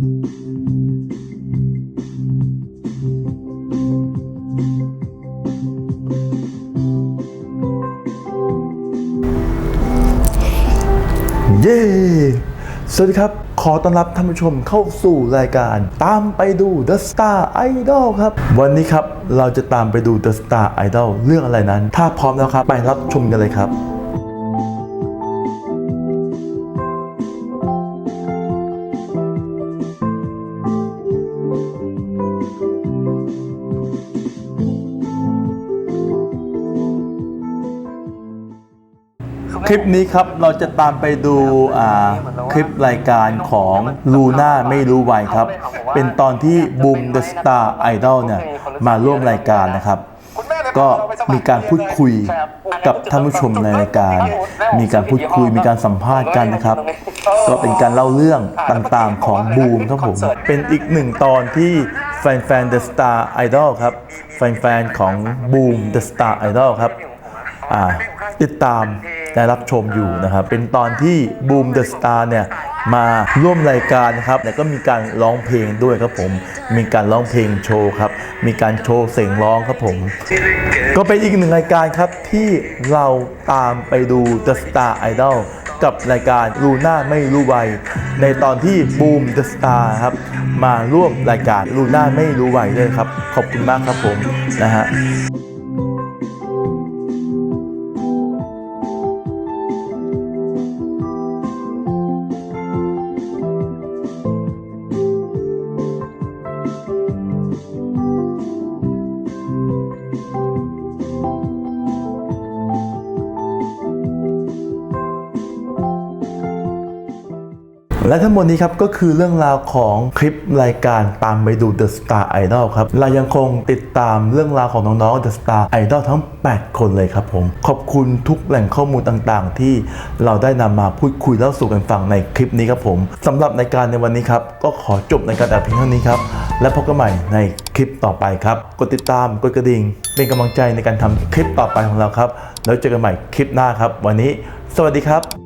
เย้ สวัสดีครับ ขอต้อนรับท่านผู้ชมเข้าสู่รายการ ตามไปดู The Star Idol ครับ วันนี้ครับเราจะตามไปดู The Star Idol เรื่องอะไรนั้น ถ้าพร้อมแล้วครับ ไปรับชมกันเลยครับ ลิปนี้ครับเราจะตามไปดูคลิปรายการของลูน่าไม่รู้วัยครับ เป็นตอนที่บูมเดอะสตาร์ไอดอลเนี่ยมาร่วมรายการนะครับ ก็มีการพูดคุยกับท่านผู้ชมในรายการ มีการพูดคุยมีการสัมภาษณ์กันนะครับ ก็เป็นการเล่าเรื่องต่างๆของบูมครับผมเป็นอีกหนึ่งตอนที่แฟนๆ The Star Idol ครับแฟนๆของบูม The Star Idol ครับติดตาม ได้รับชมอยู่นะครับ เป็นตอนที่บูมเดอะสตาร์เนี่ยมาร่วมรายการครับแล้วก็มีการร้องเพลงด้วยครับผม มีการร้องเพลงโชว์ครับ มีการโชว์เสียงร้องครับผม ก็เป็นอีกหนึ่งรายการครับที่เราตามไปดู The Star Idol กับรายการลูน่าไม่รู้วัยในตอนที่บูม The Star ครับ มาร่วมรายการลูน่าไม่รู้วัยด้วยครับ ขอบคุณมากครับผมนะฮะ และทั้งหมดนี้ครับก็คือเรื่องราวของคลิปรายการตามไปดู The Star Idol ครับ เรายังคงติดตามเรื่องราวของน้องๆ The Star Idol ทั้ง 8 คนเลยครับผม ขอบคุณทุกแหล่งข้อมูลต่างๆ ที่เราได้นำมาพูดคุยเล่าสู่กันฟังในคลิปนี้ครับผมสำหรับในการในวันนี้ครับ ก็ขอจบในการแต่เพียงเท่านี้ครับ และพบกันใหม่ในคลิปต่อไปครับ กดติดตามกดกระดิ่ง เป็นกำลังใจในการทำคลิปต่อไปของเราครับ แล้วเจอกันใหม่คลิปหน้าครับ วันนี้ สวัสดีครับ